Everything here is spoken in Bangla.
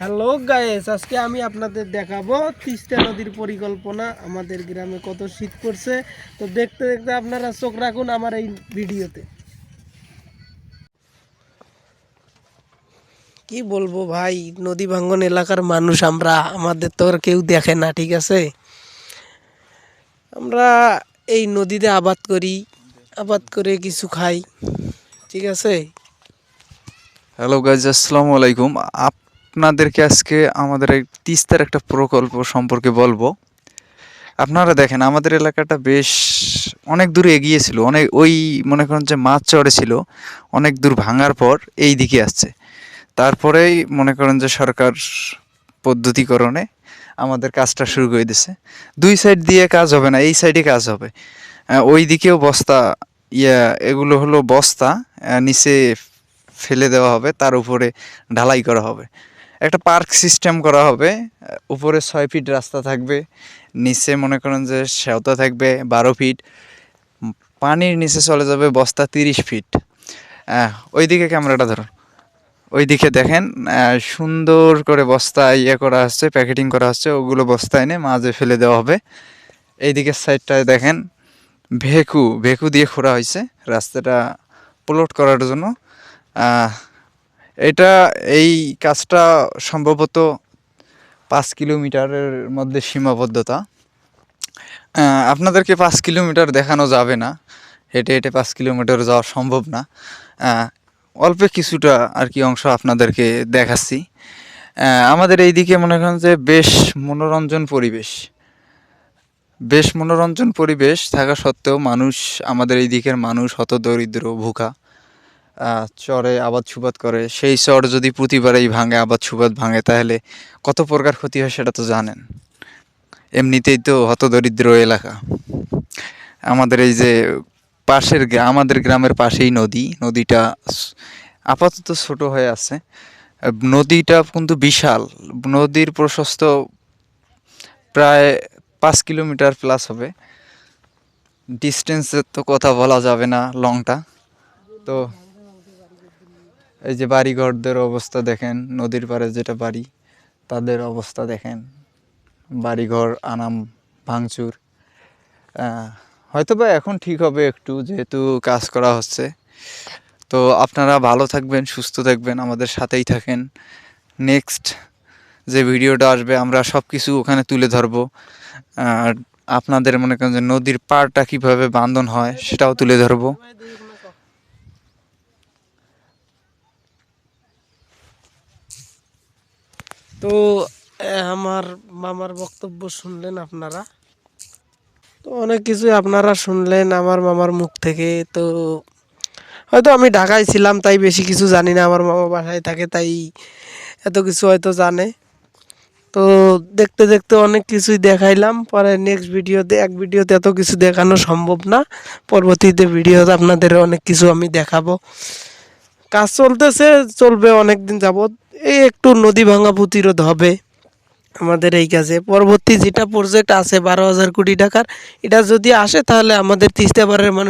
হ্যালো গায়েস আজকে আমি আপনাদের দেখাবো তিস্তা নদীর পরিকল্পনা। আমাদের গ্রামে কত শীত পড়ছে। তো দেখতে দেখতে আপনারা চোখ রাখুন আমার এই ভিডিওতে। কি বলব ভাই, নদী ভাঙ্গন এলাকার মানুষ আমরা, আমাদের তো আর কেউ দেখে না, ঠিক আছে? আমরা এই নদীতে আবাদ করি, আবাদ করে কিছু খাই, ঠিক আছে? হ্যালো গাইজ আসসালামু আলাইকুম। আপনাদেরকে আজকে আমাদের এই তিস্তার একটা প্রকল্প সম্পর্কে বলব। আপনারা দেখেন, আমাদের এলাকাটা বেশ অনেক দূর এগিয়েছিল অনেক ওই মনে করেন যে মাছ চড়ে ছিল, অনেক দূর ভাঙার পর এই দিকে আসছে। তারপরেই মনে করেন যে সরকার পদ্ধতিকরণে আমাদের কাজটা শুরু করে দিছে দুই সাইড দিয়ে কাজ হবে না, এই সাইডে কাজ হবে। ওই দিকেও বস্তা, ইয়া, এগুলো হলো বস্তা নিচে ফেলে দেওয়া হবে, তার উপরে ঢালাই করা হবে। একটা পার্ক সিস্টেম করা হবে, উপরে ছয় ফিট রাস্তা থাকবে, নিচে মনে করেন যে সেওতা থাকবে বারো ফিট, পানির নিচে চলে যাবে বস্তা তিরিশ ফিট। ওইদিকে ক্যামেরাটা ধরুন ওইদিকে দেখেন সুন্দর করে বস্তা ইয়ে করা হচ্ছে, প্যাকেটিং করা হচ্ছে, ওগুলো বস্তা এনে মাঝে ফেলে দেওয়া হবে। এইদিকের সাইডটায় দেখেন, ভেকু ভেকু দিয়ে খোঁড়া হয়েছে, রাস্তাটা প্লট করার জন্য। এটা এই কাজটা সম্ভবত পাঁচ কিলোমিটারের মধ্যে সীমাবদ্ধতা। আপনাদেরকে পাঁচ কিলোমিটার দেখানো যাবে না। হেঁটে হেঁটে পাঁচ কিলোমিটার যাওয়া সম্ভব না। অল্প কিছুটা আর কি অংশ আপনাদেরকে দেখাচ্ছি। আমাদের এই দিকে মনে করেন যে বেশ মনোরঞ্জন পরিবেশ। বেশ মনোরঞ্জন পরিবেশ থাকা সত্ত্বেও মানুষ আমাদের এই দিকের মানুষ হত দরিদ্র আহ, চরে আবাদ সুবাদ করে। সেই চর যদি প্রতিবারেই ভাঙে, আবাদ সুবাদ ভাঙে, তাহলে কত প্রকার ক্ষতি হয় সেটা তো জানেন। এমনিতেই তো হত দরিদ্র এলাকা। আমাদের এই যে পাশের আমাদের গ্রামের পাশেই নদী। নদীটা আপাতত ছোট হয়ে আছে। নদীটা কিন্তু বিশাল। নদীর প্রশস্ত প্রায় পাঁচ কিলোমিটার প্লাস হবে। ডিস্টেন্সের তো কথা বলা যাবে না লংটা তো এই যে বাড়িঘরদের অবস্থা দেখেন নদীর পাড়ে যেটা বাড়ি তাদের অবস্থা দেখেন। বাড়িঘর আনাম ভাঙচুর। আহ, হয়তো বা এখন ঠিক হবে একটু যেহেতু কাজ করা হচ্ছে। তো আপনারা ভালো থাকবেন সুস্থ থাকবেন আমাদের সাথেই থাকেন। নেক্সট যে ভিডিওটা আসবে আমরা সব কিছু ওখানে তুলে ধরবো। আর আপনাদের মনে করেন যে নদীর পাড়টা কীভাবে বান্ধন হয় সেটাও তুলে ধরবো। তো আমার মামার বক্তব্য শুনলেন আপনারা? তো অনেক কিছু আপনারা শুনলেন আমার মামার মুখ থেকে। তো, হয়তো আমি ঢাকায় ছিলাম, তাই বেশি কিছু জানি না। আমার মামা বাসায় থাকে, তাই এত কিছু হয়তো জানে। তো, দেখতে দেখতে অনেক কিছুই দেখাইলাম। পরে নেক্সট ভিডিওতে, এক ভিডিওতে এত কিছু দেখানো সম্ভব না। পরবর্তীতে ভিডিওতে আপনাদের অনেক কিছু আমি দেখাবো। কাজ চলতেছে, চলবে অনেক দিন যাবৎ। এই একটু নদী ভাঙা প্রতিরোধ হবে আমাদের এই কাজে। পরবর্তী যেটা প্রজেক্ট আছে বারো হাজার কোটি টাকার, এটা যদি আসে তাহলে আমাদের তিস্তাপাড়ের মানুষ